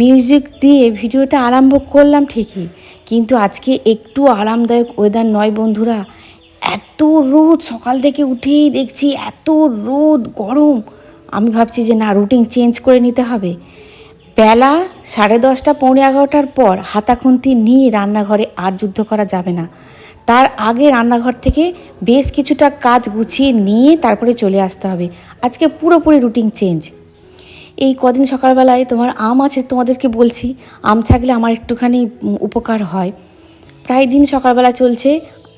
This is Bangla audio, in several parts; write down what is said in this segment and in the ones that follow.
মিউজিক দিয়ে ভিডিওটা আরম্ভ করলাম ঠিকই, কিন্তু আজকে একটু আরামদায়ক ওয়েদার নয় বন্ধুরা। এত রোদ, সকাল থেকে উঠেই দেখছি এত রোদ, গরম। আমি ভাবছি যে না রুটিন চেঞ্জ করে নিতে হবে। বেলা সাড়ে দশটা, পৌনে এগারোটার পর হাতাখুন্তি নিয়ে রান্নাঘরে আর যুদ্ধ করা যাবে না। তার আগে রান্নাঘর থেকে বেশ কিছুটা কাজ গুছিয়ে নিয়ে তারপরে চলে আসতে হবে। আজকে পুরোপুরি রুটিন চেঞ্জ এই কদিন সকালবেলায় তোমার আম আছে তোমাদেরকে বলছি, আম থাকলে আমার একটুখানি উপকার হয়। প্রায় দিন সকালবেলা চলছে,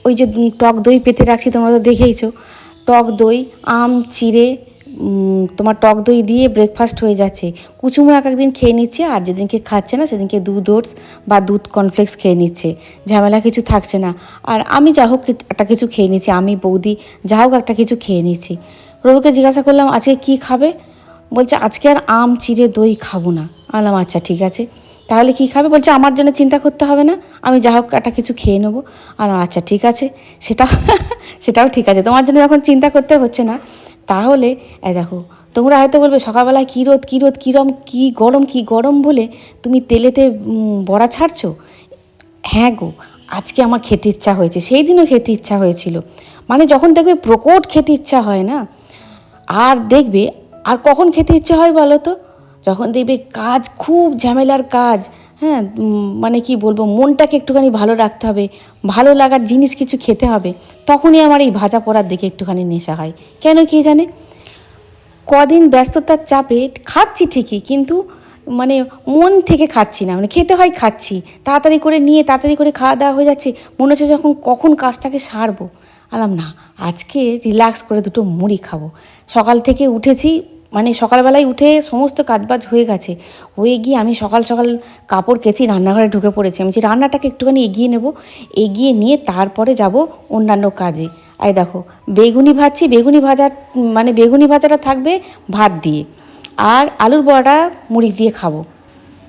ওই যে টক দই পেতে রাখছি, তোমরা তো দেখেইছো। টক দই, আম, চিড়ে তোমার টক দই দিয়ে ব্রেকফাস্ট হয়ে যাচ্ছে। কুচুমো এক একদিন খেয়ে নিচ্ছে, আর যেদিনকে খাচ্ছে না, সেদিনকে দুধ ওটস বা দুধ কর্নফ্লেক্স খেয়ে নিচ্ছে। ঝামেলা কিছু থাকছে না। আর আমি যা হোক একটা কিছু খেয়ে নিচ্ছি, আমি বৌদি যা হোক একটা কিছু খেয়ে নিচ্ছি। রবিকে জিজ্ঞাসা করলাম, আজকে কি খাবে? বলছে, আজকে আর আম, চিড়ে, দই খাব না। বললাম আচ্ছা ঠিক আছে। তাহলে কি খাবে? বলছে, আমার জন্য চিন্তা করতে হবে না। আমি যা হোক একটা কিছু খেয়ে নেব। আর আচ্ছা ঠিক আছে। সেটা সেটাও ঠিক আছে। তোমার জন্য যখন চিন্তা করতে হচ্ছে না। তাহলে দেখো, তোমরা হয়তো বলবে, সকালবেলায় কী রোদ কী রোদ কীরম কী গরম কী গরম? বলে তুমি তেলেতে বড়া ছাড়ছো? হ্যাঁ গো, আজকে আমার খেতে ইচ্ছা হয়েছে। সেই দিনও খেতে ইচ্ছা হয়েছিল। মানে যখন দেখবে প্রকট খেতে ইচ্ছা হয় না, আর দেখবে আর কখন খেতে ইচ্ছে হয় বলো তো? যখন দেখবে কাজ খুব ঝামেলার কাজ হ্যাঁ মানে কি বলব, মনটাকে একটুখানি ভালো রাখতে হবে, ভালো লাগার জিনিস কিছু খেতে হবে, তখনই আমার এই ভাজা পড়ার দিকে একটুখানি নেশা হয়। কেন কে জানে? কদিন ব্যস্ততার চাপে খাচ্ছি ঠিকই, কিন্তু মানে মন থেকে খাচ্ছি না মানে খেতে হয় খাচ্ছি, তাড়াতাড়ি করে নিয়ে তাড়াতাড়ি করে খাওয়া দাওয়া হয়ে যাচ্ছে, মনে হচ্ছে যখন কখন কাজটাকে সারবো। আলাম না, আজকে রিল্যাক্স করে দুটো মুড়ি খাব। সকাল থেকে উঠেছি মানে সকালবেলায় উঠে সমস্ত কাজবাজ হয়ে গেছে। হয়ে গিয়ে আমি সকাল সকাল কাপড় কেচি রান্নাঘরে ঢুকে পড়েছি। আমি যে রান্নাটাকে একটুখানি এগিয়ে নেব, এগিয়ে নিয়ে তারপরে যাব অন্যান্য কাজে। এই দেখো, বেগুনি ভাজছি, বেগুনি ভাজা মানে বেগুনি ভাজাটা থাকবে ভাত দিয়ে। আর আলুর বড়া মুড়ি দিয়ে খাব।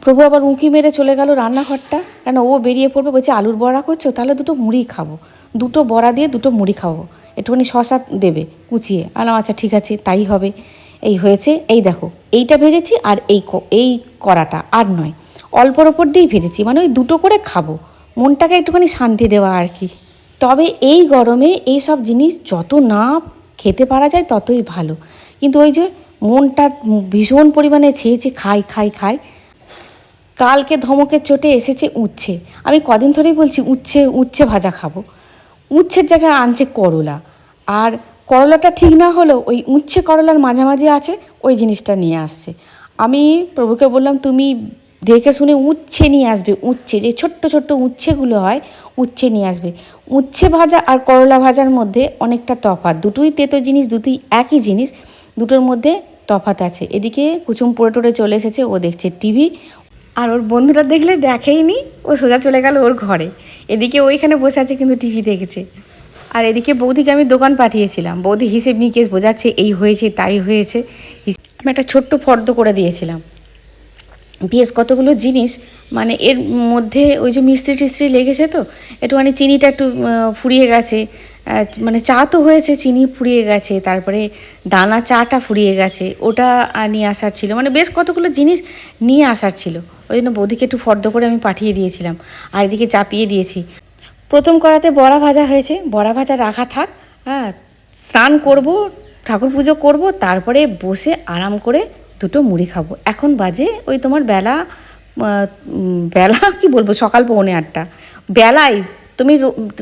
প্রভু আবার উঁকি মেরে চলে গেল রান্নাঘরটা। কেন ও বেরিয়ে পড়বে, বলছে, আলুর বড়া করছ? তাহলে দুটো মুড়ি খাব। দুটো বড়া দিয়ে দুটো মুড়ি খাব। একটুখানি শশা দেবে, কুচিয়ে। আলাম আচ্ছা ঠিক আছে, তাই হবে। এই হয়েছে, এই দেখো, এইটা ভেজেছি আর এই এই কড়াটা, আর নয়। অল্পর ওপর দিয়েই ভেজেছি মানে ওই দুটো করে খাব। মনটাকে একটুখানি শান্তি দেওয়া আর কি। তবে এই গরমে এই সব জিনিস যত না খেতে পারা যায় ততই ভালো। কিন্তু ওই যে মনটা ভীষণ পরিমাণে ছেয়েছে খাই খাই খাই কালকে ধমকের চোটে এসেছে উচ্ছে। আমি কদিন ধরেই বলছি, উচ্ছে উচ্ছে ভাজা খাব। উচ্ছের জায়গায় আনছে করলা। আর করলাটা ঠিক না হলেও ওই উচ্ছে করলার মাঝামাঝি আছে, ওই জিনিসটা নিয়ে আসছে। আমি প্রভুকে বললাম, তুমি দেখে শুনে উচ্ছে নিয়ে আসবে, উচ্ছে, যে ছোট্ট ছোট্ট উচ্ছেগুলো হয়, উচ্ছে নিয়ে আসবে। উচ্ছে ভাজা আর করলা ভাজার মধ্যে অনেকটা তফাৎ। দুটোই তেতো জিনিস, দুটোই একই জিনিস, দুটোর মধ্যে তফাৎ আছে। এদিকে কুচুম পড়ে টরে চলে এসেছে, ও দেখছে টিভি। আর ওর বন্ধুরা দেখলে দেখেইনি, ও সোজা চলে গেল ওর ঘরে। এদিকে ওইখানে বসে আছে, কিন্তু টিভি দেখেছে। আর এদিকে বৌদিকে আমি দোকান পাঠিয়েছিলাম। বৌদি হিসেব নিকেশ বোঝাচ্ছে, এই হয়েছে, তাই হয়েছে। আমি একটা ছোট্ট ফর্দ করে দিয়েছিলাম। বেশ কতগুলো জিনিস মানে এর মধ্যে ওই যে মিস্ত্রি টিস্ত্রি লেগেছে তো, একটুখানি চিনিটা একটু ফুরিয়ে গেছে। মানে চা তো হয়েছে, চিনি ফুরিয়ে গেছে, তারপরে দানা চাটা ফুরিয়ে গেছে, ওটা নিয়ে আসার ছিল। মানে বেশ কতগুলো জিনিস নিয়ে আসার ছিল। ওই জন্য বৌদিকে একটু ফর্দ করে আমি পাঠিয়ে দিয়েছিলাম। আর এদিকে চাপিয়ে দিয়েছি। প্রথম করাতে বড়া ভাজা হয়েছে। বড়া ভাজা রাখা থাক হ্যাঁ স্নান করব, ঠাকুর পুজো করব, তারপরে বসে আরাম করে দুটো মুড়ি খাব। এখন বাজে ওই তোমার বেলা বেলা কি বলব, সকাল পৌনে আটটা। বেলায় তুমি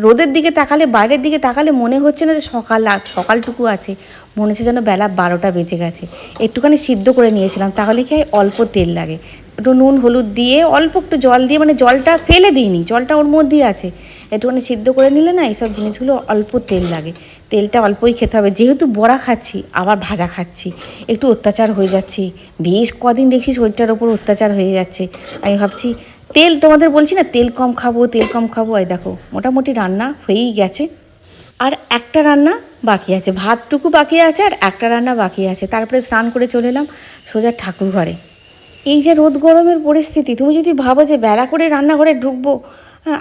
রোদের দিকে তাকালে, বাইরের দিকে তাকালে মনে হচ্ছে না যে সকাল সকালটুকু আছে। মনে হচ্ছে যেন বেলা বারোটা বেজে গেছে। একটুখানি সিদ্ধ করে নিয়েছিলাম, তাহলে কি অল্প তেল লাগে। একটু নুন, হলুদ দিয়ে, অল্প একটু জল দিয়ে মানে জলটা ফেলে দিইনি, জলটা ওর মধ্যেই আছে। একটুখানি সিদ্ধ করে নিলে না এইসব জিনিসগুলো অল্প তেল লাগে। তেলটা অল্পই খেতে হবে। যেহেতু বড়া খাচ্ছি, আবার ভাজা খাচ্ছি, একটু অত্যাচার হয়ে যাচ্ছে। বেশ কদিন দেখছি শরীরটার ওপর অত্যাচার হয়ে যাচ্ছে। আমি ভাবছি, তেল তোমাদের বলছি না, তেল কম খাব, তেল কম খাব? এই দেখো, মোটামুটি রান্না হয়েই গেছে। আর একটা রান্না বাকি আছে। ভাতটুকু বাকি আছে আর একটা রান্না বাকি আছে। তারপরে স্নান করে চলে এলাম সোজা ঠাকুর ঘরে এই যে রোদ গরমের পরিস্থিতি, তুমি যদি ভাবো যে বেলা করে রান্নাঘরে ঢুকবো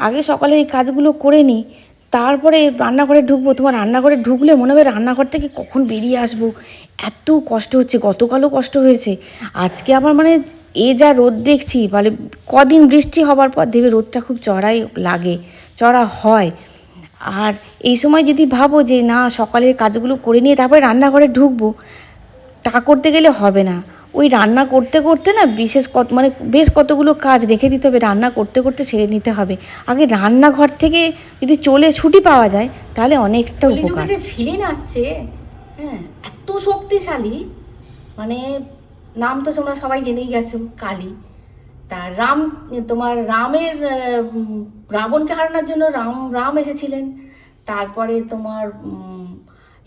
আগে সকালে এই কাজগুলো করে নিই, তারপরে রান্নাঘরে ঢুকবো। তোমার রান্নাঘরে ঢুকলে মনে হবে রান্নাঘর থেকে কখন বেরিয়ে আসব? এত কষ্ট হচ্ছে, গতকালও কষ্ট হয়েছে। আজকে আবার মানে এ যা রোদ দেখছি মানে কদিন বৃষ্টি হবার পর দেখবে রোদটা খুব চড়াই লাগে, চড়া হয়। আর এই সময় যদি ভাবো যে না, সকালের কাজগুলো করে নিয়ে তারপরে রান্নাঘরে ঢুকবো, তা করতে গেলে হবে না। ওই রান্না করতে করতে না বিশেষ কত মানে বেশ কতগুলো কাজ রেখে দিতে হবে রান্না করতে করতে ছেড়ে নিতে হবে। আগে রান্নাঘর থেকে যদি চলে ছুটি পাওয়া যায় তাহলে অনেকটা উপকার। ভিলেন আসছে হ্যাঁ এত শক্তিশালী মানে নাম তো তোমরা সবাই জেনেই গেছো কালী। তা রাম তোমার রামের রাবণকে হারানোর জন্য রাম রাম এসেছিলেন। তারপরে তোমার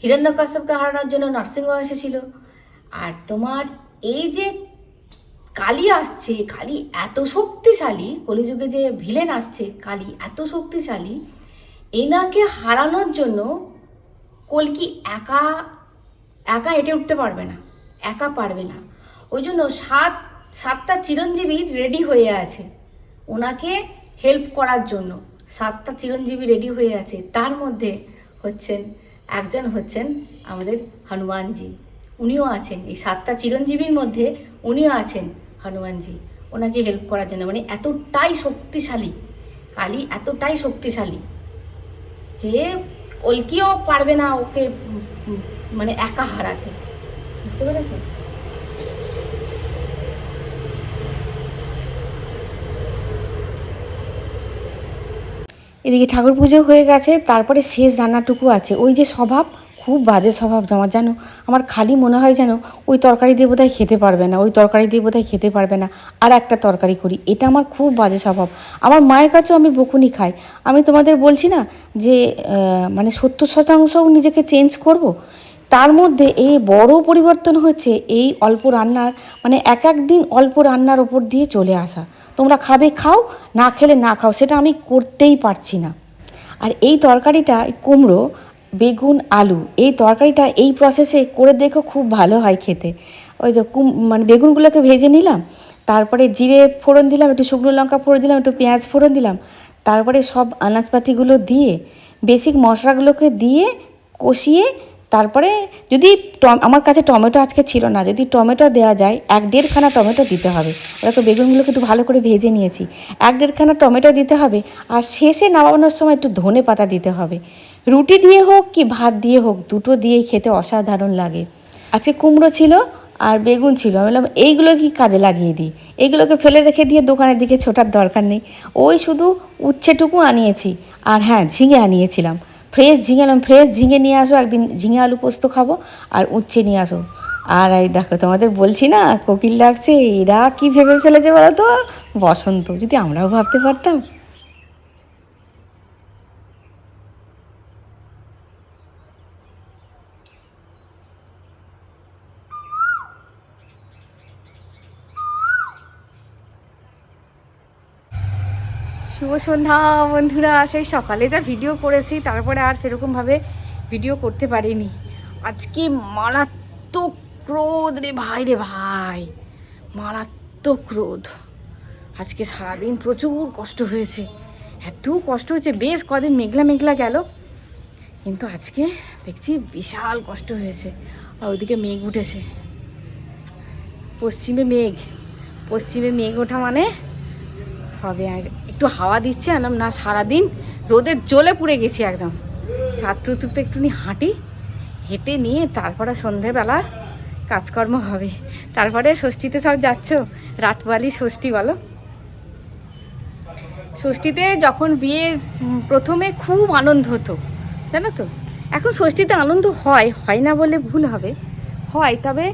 হিরণ্যকশ্যপকে হারানোর জন্য নরসিংহ এসেছিল। আর তোমার এই যে কালী আসছে, কালী এত শক্তিশালী, কলিযুগে যে ভিলেন আসছে, কালী এত শক্তিশালী, এনাকে হারানোর জন্য কলকি একা একা হেঁটে উঠতে পারবে না, একা পারবে না। ওই জন্য সাত, সাতটা চিরঞ্জীবী রেডি হয়ে আছে, ওনাকে হেল্প করার জন্য। সাতটা চিরঞ্জীবী রেডি হয়ে আছে, তার মধ্যে হচ্ছেন, একজন হচ্ছেন আমাদের হনুমানজি। উনিও আছেন। এই সাতটা চিরঞ্জীবীর মধ্যে উনিও আছেন হনুমানজি। ওনাকে হেল্প করার জন্য। মানে এতটাই শক্তিশালী। কালী এতটাই শক্তিশালী যে কলকিও পারবে না ওকে মানে একা হারাতে। বুঝতে পেরেছেন? এদিকে ঠাকুর পুজো হয়ে গেছে, তারপরে শেষ রান্নাটুকু আছে। ওই যে স্বভাব খুব বাজে স্বভাব আমার জানো? আমার খালি মনে হয় যেন ওই তরকারি দিয়ে বোধহয় খেতে পারবে না, ওই তরকারি দিয়ে বোধহয় খেতে পারবে না, আর একটা তরকারি করি। এটা আমার খুব বাজে স্বভাব। আমার মায়ের কাছেও আমি বকুনি খাই। আমি তোমাদের বলছি না যে মানে সত্তর শতাংশও নিজেকে চেঞ্জ করব। তার মধ্যে এই বড় পরিবর্তন হচ্ছে এই অল্প রান্নার মানে এক এক দিন অল্প রান্নার ওপর দিয়ে চলে আসা। তোমরা খাবে, খাও, না খেলে না খাও, সেটা আমি করতেই পারছি না। আর এই তরকারিটা কুমড়ো বেগুন, আলু, এই তরকারিটা এই প্রসেসে করে দেখো খুব ভালো হয় খেতে। ওই যে কুম মানে বেগুনগুলোকে ভেজে নিলাম, তারপরে জিরে ফোড়ন দিলাম, একটু শুকনো লঙ্কা ফোড়ন দিলাম, একটু পেঁয়াজ ফোড়ন দিলাম, তারপরে সব আনাজপাতিগুলো দিয়ে বেসিক মশলাগুলোকে দিয়ে কষিয়ে, তারপরে যদি আমার কাছে টমেটো আজকে ছিল না, যদি টমেটো দেওয়া যায়, এক দেড়খানা টমেটো দিতে হবে। ওরকম বেগুনগুলোকে একটু ভালো করে ভেজে নিয়েছি। এক দেড়খানা টমেটো দিতে হবে, আর শেষে নামানোর সময় একটু ধনে পাতা দিতে হবে। রুটি দিয়ে হোক কি ভাত দিয়ে হোক, দুটো দিয়েই খেতে অসাধারণ লাগে। আজকে কুমড়ো ছিল আর বেগুন ছিল। আমি বললাম, এইগুলো কি কাজে লাগিয়ে দিই? এইগুলোকে ফেলে রেখে দিয়ে দোকানের দিকে ছোটার দরকার নেই। ওই শুধু উচ্ছেটুকু আনিয়েছি আর হ্যাঁ ঝিঙে আনিয়েছিলাম। ফ্রেশ ঝিঙে আনলাম। ফ্রেশ ঝিঙে নিয়ে আসো, একদিন ঝিঙে আলু পোস্ত খাব আর উচ্ছে নিয়ে আসো। আর এই দেখো, তোমাদের বলছি না, কোকিল ডাকছে, এরা কি ভেবে ফেলেছে বলো তো? বসন্ত, যদি আমরাও ভাবতে পারতাম। শুভ সন্ধ্যা, বন্ধুরা। সেই সকালে যা ভিডিও করেছি, তারপরে আর সেরকমভাবে ভিডিও করতে পারিনি। আজকে মারাত্মক ক্রোধ রে ভাই রে ভাই। মারাত্মক ক্রোধ। আজকে সারাদিন প্রচুর কষ্ট হয়েছে। এত কষ্ট হয়েছে, বেশ কদিন মেঘলা মেঘলা গেল। কিন্তু আজকে দেখছি বিশাল কষ্ট হয়েছে। আর ওইদিকে মেঘ উঠেছে। পশ্চিমে মেঘ। পশ্চিমে মেঘ ওঠা মানে হবে আর একটু হাওয়া দিচ্ছে আলাম না, সারাদিন রোদে জ্বলে পুড়ে গেছি একদম। ছাত্র তুলতে একটুখানি হাঁটি, হেঁটে নিয়ে তারপরে সন্ধেবেলা কাজকর্ম হবে। তারপরে ষষ্ঠীতে সব যাচ্ছ? রাতবালি ষষ্ঠী বলো। ষষ্ঠীতে যখন বিয়ে প্রথমে খুব আনন্দ হতো, জানো তো? এখন ষষ্ঠীতে আনন্দ হয় হয় না বলে ভুল হবে। হয়, তবে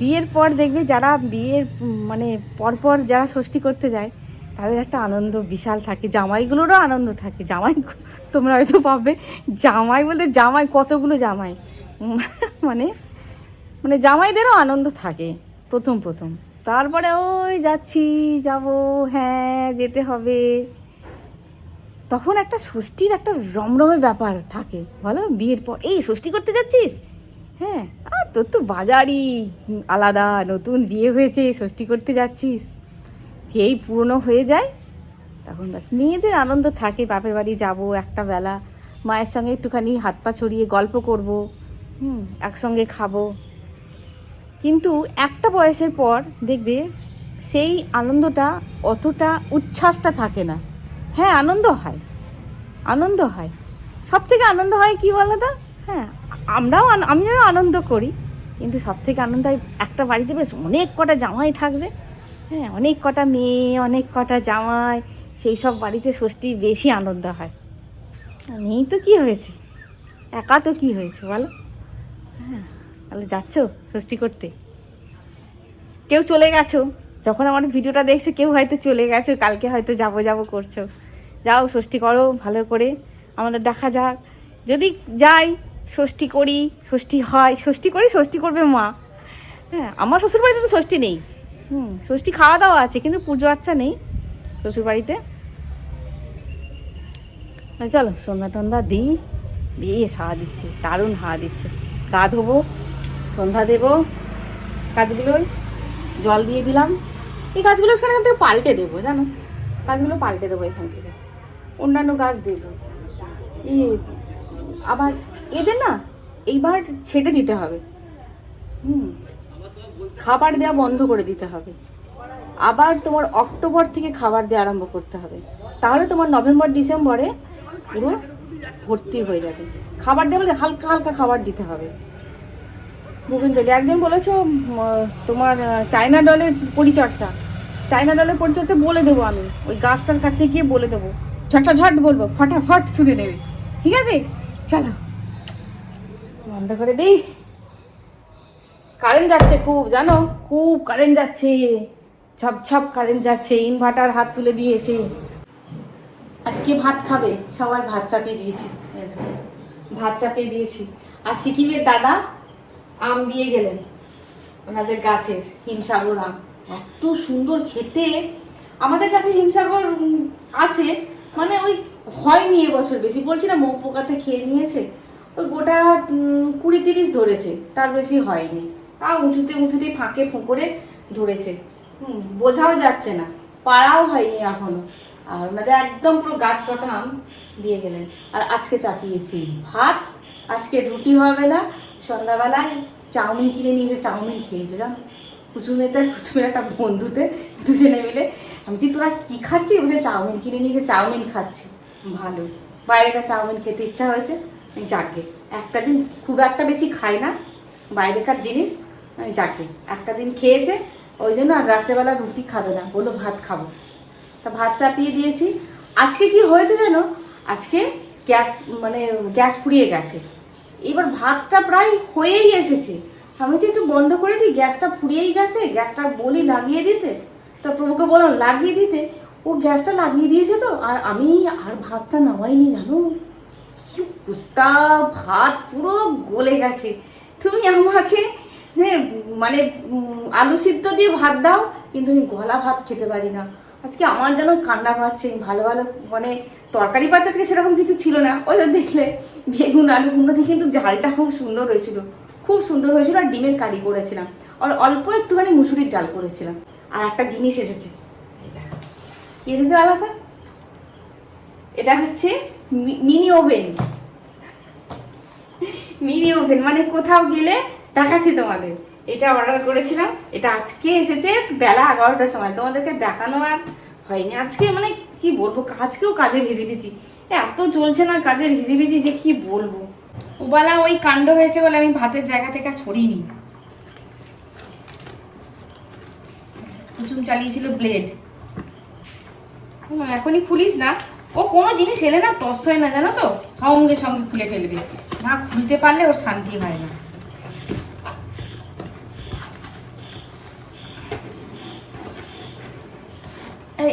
বিয়ের পর দেখবে যারা বিয়ের মানে পরপর যারা ষষ্ঠী করতে যায় তাদের একটা আনন্দ বিশাল থাকে। জামাইগুলোরও আনন্দ থাকে। জামাই তোমরা হয়তো পাবে। জামাই বলতে জামাই কতগুলো জামাই? মানে মানে জামাইদেরও আনন্দ থাকে। প্রথম প্রথম। তারপরে ওই যাচ্ছি, যাব হ্যাঁ যেতে হবে। তখন একটা ষষ্ঠীর একটা রমরমে ব্যাপার থাকে। বলো, বিয়ের পর, এই, ষষ্ঠী করতে যাচ্ছিস? হ্যাঁ আর তোর তো বাজারই আলাদা। নতুন বিয়ে হয়েছে, ষষ্ঠী করতে যাচ্ছিস। এই পুরনো হয়ে যায়। তখন ব্যাস মেয়েদের আনন্দ থাকে, বাপের বাড়ি যাব একটা বেলা, মায়ের সঙ্গে একটুখানি হাত পা ছড়িয়ে গল্প করব, হুম, একসঙ্গে খাব। কিন্তু একটা বয়সের পর দেখবে সেই আনন্দটা অতটা উচ্ছ্বাসটা থাকে না। হ্যাঁ আনন্দ হয় আনন্দ হয়। সব থেকে আনন্দ হয় কি বলো তো হ্যাঁ আমরাও আমিও আনন্দ করি, কিন্তু সব থেকে আনন্দ হয় একটা বাড়িতে বেশ অনেক কটা জামাই থাকবে। হ্যাঁ অনেক কটা মেয়ে, অনেক কটা জামাই, সেই সব বাড়িতে ষষ্ঠী বেশি আনন্দ হয়। নেই তো কি হয়েছে? একা তো কি হয়েছে বলো? হ্যাঁ তাহলে যাচ্ছ ষষ্ঠী করতে? কেউ চলে গেছো? যখন আমার ভিডিওটা দেখছ, কেউ হয়তো চলে গেছো, কালকে হয়তো যাব যাব করছ। যাও ষষ্ঠী করো, ভালো করে আমাদের দেখা যাক। যদি যাই, ষষ্ঠী করি, ষষ্ঠী হয়, ষষ্ঠী করি, ষষ্ঠী করবে মা। হ্যাঁ আমার শ্বশুরবাড়িতে তো ষষ্ঠী নেই। হুম, ষষ্ঠী খাওয়া দাওয়া আছে, কিন্তু পুজো আচ্ছা নেই শ্বশুরবাড়িতে। না চলো সন্ধ্যা টন্ধা দিই বেশ হাওয়া দিচ্ছে, দারুণ হাওয়া দিচ্ছে। গা ধোবো, সন্ধ্যা দেবো, কাজগুলো জল দিয়ে দিলাম। এই গাছগুলো এখানে থেকে পাল্টে দেবো, জানো? গাছগুলো পাল্টে দেবো এখান থেকে। অন্যান্য গাছ দেবো। এই, আবার এদের না, এইবার ছেটে দিতে হবে। হুম। খাবার দেওয়া বন্ধ করে দিতে হবে। আবার তোমার অক্টোবর থেকে খাবার দেওয়া আরম্ভ করতে হবে। তাহলে তোমার নভেম্বর, ডিসেম্বরে পুরো ভর্তি হয়ে যাবে। খাবার দেওয়া বলে হালকা হালকা খাবার দিতে হবে। মুখেঞ্জলি একজন বলেছ তোমার চায়না ডলের পরিচর্যা। চায়না ডলের পরিচর্যা বলে দেবো আমি। ওই গাছটার কাছে গিয়ে বলে দেবো। ঝটাঝট বলব, ফটাফট শুনে নেবে। ঠিক আছে? চলো। বন্ধ করে দিই। কারেন্ট যাচ্ছে খুব, জানো? খুব কারেন্ট যাচ্ছে। ছপ ছপ কারেন্ট যাচ্ছে ইনভার্টার হাত তুলে দিয়েছে। আজকে ভাত খাবে, সবাই ভাত চাপিয়ে দিয়েছি। ভাত চাপিয়ে দিয়েছি। আর সিকিমের দাদা আম দিয়ে গেলেন, ওনাদের গাছের হিমসাগর আম। এত সুন্দর খেতে। আমাদের কাছে হিমসাগর আছে মানে ওই হয়নি এবছর বেশি। বলছি না মৌ পোকাতে খেয়ে নিয়েছে। ওই গোটা কুড়ি তিরিশ ধরেছে, তার বেশি হয়নি। তা উঁচুতে উঁচুতে ফাঁকে ফুঁকরে ধরেছে। বোঝাও যাচ্ছে না। পাড়াও হয়নি এখনও। আর ওনাদের একদম পুরো গাছ পাকা আম দিয়ে গেলেন। আর আজকে চাপিয়েছি ভাত, আজকে রুটি হবে না, সন্ধ্যাবেলায় চাউমিন কিনে নিয়ে এসে চাউমিন খেয়েছে, জানো? কুচুমেতে, কুচুমের একটা বন্ধুতে, দুজনে মিলে। আমি বলছি, তোরা কি খাচ্ছিস? বলছে, চাউমিন কিনে নিয়ে এসে চাউমিন খাচ্ছি। ভালো। বাইরেটা চাউমিন খেতে ইচ্ছা হয়েছে। যাকে একটা দিন খুব একটা বেশি খাই না। বাইরেকার জিনিস যাকে, একটা দিন খেয়েছে, ওই জন্য আর রাত্রেবেলা রুটি খাবে না বলো ভাত খাব। তা ভাত চাপিয়ে দিয়েছি। আজকে কি হয়েছে জানো? আজকে গ্যাস মানে গ্যাস ফুরিয়ে গেছে। এবার ভাতটা প্রায় হয়েই এসেছে। আমি যে একটু বন্ধ করে দিই, গ্যাসটা ফুরিয়েই গেছে, গ্যাসটা বলি লাগিয়ে দিতে। তা প্রভুকে বললাম, লাগিয়ে দিতে। ও গ্যাসটা লাগিয়ে দিয়েছে তো, আর আমি আর ভাতটা নামাইনি, জানো? কি অবস্থা? ভাত পুরো গলে গেছে। তুমি আমাকে হ্যাঁ মানে আলু সিদ্ধ দিয়ে ভাত দাও, কিন্তু আমি গলা ভাত খেতে পারি না। আজকে আমার যেন কান্না পাচ্ছে ভালো ভালো মানে তরকারি পাতা আজকে সেরকম কিছু ছিল না। ওই দেখলে, বেগুন, আলু কুমড়ো দিয়ে কিন্তু ঝালটা খুব সুন্দর হয়েছিল। খুব সুন্দর হয়েছিল, আর ডিমের কারি করেছিলাম। আর অল্প একটুখানি মুসুরির ডাল করেছিলাম। আর একটা জিনিস এসেছে। কি এসেছে আলাদা এটা হচ্ছে মিনি ওভেন। মিনি ওভেন মানে কোথাও গেলে দেখাচ্ছি তোমাদের। এটা অর্ডার করেছিলাম। এটা আজকে এসেছে বেলা এগারোটার সময়। তোমাদেরকে দেখানো আর হয়নি। আজকে মানে কি বলব? আজকেও কাজের হিজিবিজি। এত চলছে না কাজের হিজিবিজি যে কি বলব? ওবেলা ওই কাণ্ড হয়েছে বলে আমি ভাতের জায়গা থেকে সরিনি। কুচুম চালিয়েছিল ব্লেড এখনই খুলিস না। ও কোনো জিনিস এলে না তস হয় না, জানো তো? সঙ্গে সঙ্গে খুলে ফেলবে। না খুলতে পারলে ওর শান্তি হয় না।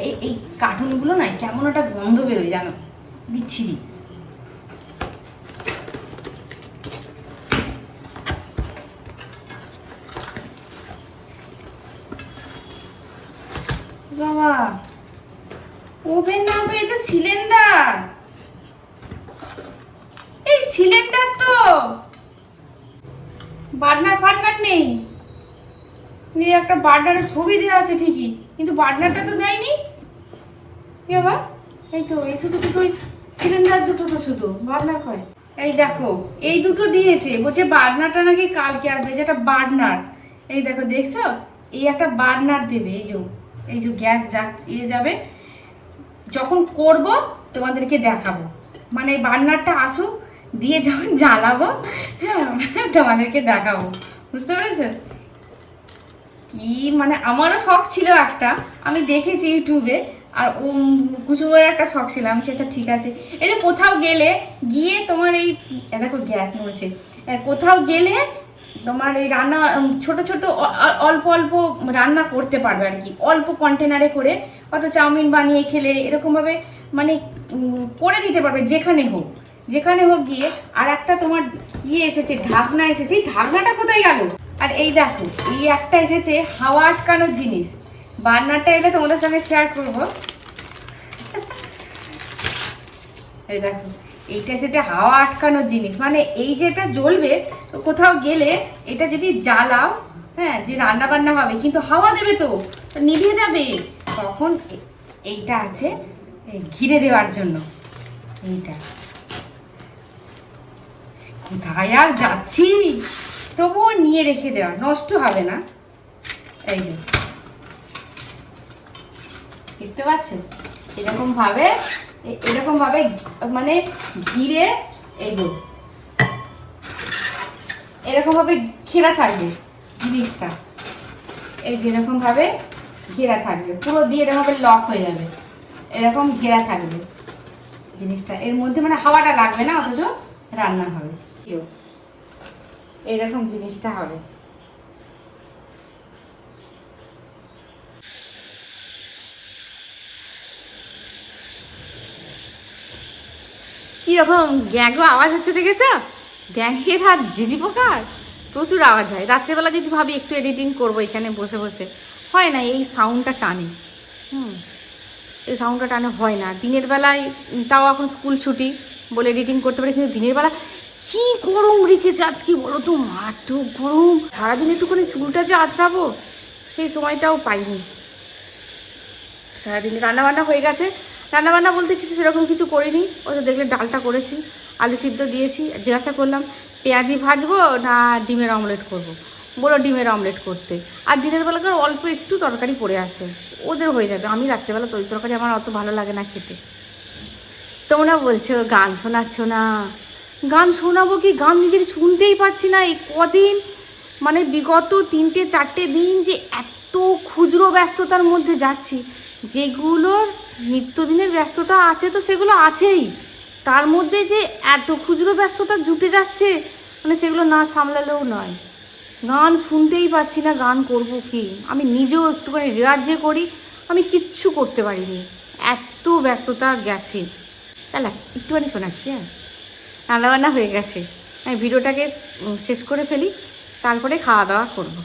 এই এই কার্টুনগুলো না কেমন একটা গন্ধ বেরোয় জানো? বিচ্ছিরি। বাবা, ওভেন না সিলিন্ডার। এই সিলিন্ডার তো। বার্নার ফার্নার নেই। একটা বার্নারের ছবি দেওয়া আছে ঠিকই, কিন্তু বার্নারটা তো দেয়নি। আবার এই তো, এই শুধু সিলিন্ডার, দুটো তো শুধু বার্নার কয়। এই দেখো, এই দুটো দিয়েছে, বলছে বার্নারটা নাকি কালকে আসবে যেটা বার্নার। এই দেখো, দেখছ? এই একটা বার্নার দেবে, এই এই গ্যাস যা ইয়ে যাবে। যখন করব, তোমাদেরকে দেখাবো। মানে এই বার্নারটা আসুক, দিয়ে যখন জ্বালাবো হ্যাঁ তোমাদেরকে দেখাবো। বুঝতে পেরেছ? কি মানে আমারও শখ ছিল একটা, আমি দেখেছি ইউটিউবে আর ও কুচুমের একটা শখ ছিল, আমি আচ্ছা ঠিক আছে। এই যে কোথাও গেলে গিয়ে তোমার এই দেখো গ্যাস নড়ছে কোথাও গেলে তোমার এই রান্না ছোট ছোট অল্প অল্প রান্না করতে পারবে আর কি। অল্প কন্টেনারে করে হয়তো চাউমিন বানিয়ে খেলে এরকমভাবে মানে করে নিতে পারবে যেখানে হোক। যেখানে হোক গিয়ে, আর একটা তোমার ইয়ে এসেছে, ঢাকনা এসেছে। ঢাকনাটা কোথায় গেল? আর এই দেখো, এই একটা এসেছে হাওয়া আটকানোর জিনিস। বার্নারটা এলে তোমাদের সঙ্গে শেয়ার করব। এই দেখো, এইটা যে হাওয়া আটকানোর জিনিস। মানে এই যেটা জ্বলবে, তো কোথাও গেলে এটা যদি জ্বালাও হ্যাঁ যে রান্না বান্না হবে, কিন্তু হাওয়া দেবে তো তো নিভে যাবে। তখন এইটা আছে ঘিরে দেওয়ার জন্য। এইটা। কোথায় আর যাচ্ছি? তবুও নিয়ে রেখে দেওয়া, নষ্ট হবে না। এই যে। দেখতে পাচ্ছেন? এরকম ভাবে এ- এরকম ভাবে মানে ঘিরে এই যে এরকম ভাবে ঘেরা থাকবে জিনিসটা। এই যে এরকম ভাবে ঘেরা থাকবে। পুরো দিয়ে এরকম ভাবে লক হয়ে যাবে। এরকম ঘেরা থাকবে জিনিসটা। এর মধ্যে মানে হাওয়াটা লাগবে না অথচ রান্না হবে। যে, জিনিসটা হবে। কীরকম গ্যাগো আওয়াজ হচ্ছে দেখেছ? গ্যাংয়ের আর ঝিঝি পোকার? প্রচুর আওয়াজ হয়। রাত্রেবেলা যদি ভাবি একটু এডিটিং করব এখানে বসে বসে। হয় না, এই সাউন্ডটা টানে। হুম। এই সাউন্ডটা টানে, হয় না। দিনের বেলায় তাও এখন স্কুল ছুটি বলে এডিটিং করতে পারি, কিন্তু দিনের বেলা কি গরম রেখেছে আজকে বলো তো, মারাত্মক গরম। সারাদিন একটুখানি চুলটা যে আঁচড়াবো, সেই সময়টাও পাইনি। সারাদিন রান্নাবান্না হয়ে গেছে রান্নাবান্না বলতে কিছু সেরকম কিছু করিনি। ওই তো দেখলে ডালটা করেছি, আলু সিদ্ধ দিয়েছি, জিজ্ঞাসা করলাম, পেঁয়াজি ভাজবো না ডিমের অমলেট করব। বলো ডিমের অমলেট করতে। আর দিনের বেলাকার অল্প একটু তরকারি পড়ে আছে, ওদের হয়ে যাবে। আমি রাত্রেবেলা তরি তরকারি আমার অত ভালো লাগে না খেতে। তোমরা বলছো, গান শোনাচ্ছ না। গান শোনাবো কি? গান নিজের শুনতেই পাচ্ছি না। এই কদিন মানে বিগত তিনটে, চারটে দিন যে এত খুচরো ব্যস্ততার মধ্যে যাচ্ছি, যেগুলোর নিত্যদিনের ব্যস্ততা আছে তো, সেগুলো আছেই। তার মধ্যে যে এত খুচরো ব্যস্ততা জুটে যাচ্ছে মানে সেগুলো না সামলালেও নয়। গান শুনতেই পাচ্ছি না, গান করব কি? আমি নিজেও একটুখানি রেওয়াজ যে করি, আমি কিচ্ছু করতে পারিনি। এত ব্যস্ততা গেছে। তাহলে একটুখানি শোনাচ্ছি হ্যাঁ? রান্নাবান্না হয়ে গেছে। আমি ভিডিওটাকে শেষ করে ফেলি, তারপরে খাওয়া দাওয়া করব।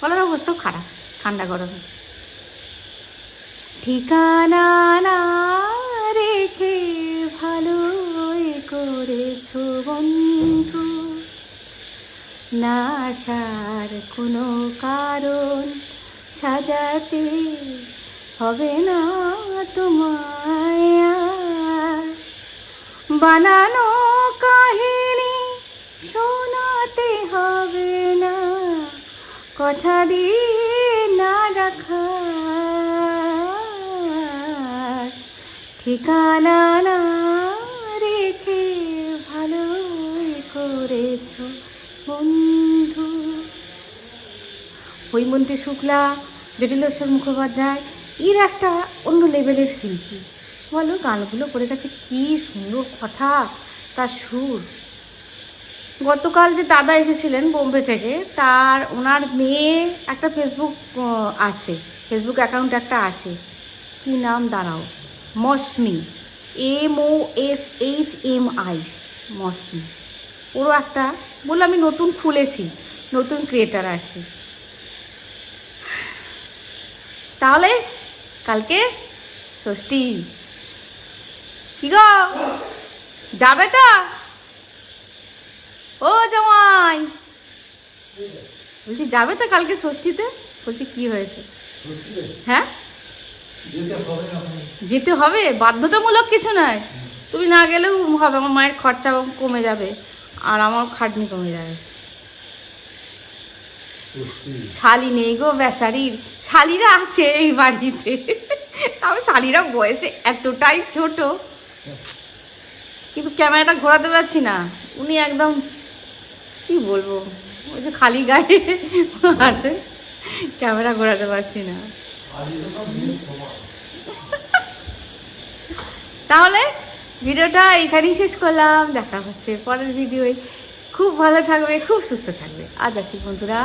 গলার অবস্থাও খারাপ, ঠান্ডা গরমে। ঠিকানা না রেখে ভালো করেছ বন্ধু না আসার কোনো কারণ সাজাতে হবে না তোমায়। বানানো কাহিনী শোনাতে হবে না, কথা দিয়ে ঠিকানা রেখে ভালো করেছ বন্ধু। হৈমন্তী শুক্লা, জটিলেশ্বর মুখোপাধ্যায়, এর একটা অন্য লেভেলের শিল্পী। বলো, গানগুলো করে গেছে কি সুন্দর কথা, তার সুর। গতকাল যে দাদা এসেছিলেন বোম্বে থেকে, তার, ওনার মেয়ে একটা ফেসবুক আছে। ফেসবুক অ্যাকাউন্ট একটা আছে। কি নাম, দাঁড়াও। Mousumi M O S H M I Mousumi ওরও একটা বলল আমি নতুন খুলেছি নতুন ক্রিয়েটার আর কি। তাহলে কালকে ষষ্ঠী। কি গো? যাবে তো? ও জামাই। বলছি যাবে তো কালকে ষষ্ঠীতে? বলছি কি হয়েছে? হ্যাঁ? যেতে হবে বাধ্যতামূলক কিছু নয়। তুমি না গেলেও হবে আমার মায়ের খরচা কমে যাবে আর আমার খাটনি কমে যাবে। শালি নেই গো বেচারির শালিরা আছে এই বাড়িতে। তাও শালিরা বয়সে এতটাই ছোট। কিন্তু ক্যামেরাটা ঘোরাতে পারছি না। উনি একদম কি বলব? ওই যে খালি গায়ে আছে। ক্যামেরা ঘোরাতে পারছি না। তাহলে ভিডিওটা এখানেই শেষ করলাম। দেখা হচ্ছে পরের ভিডিওয়ে। খুব ভালো থাকবে, খুব সুস্থ থাকবে। আজ আসি বন্ধুরা।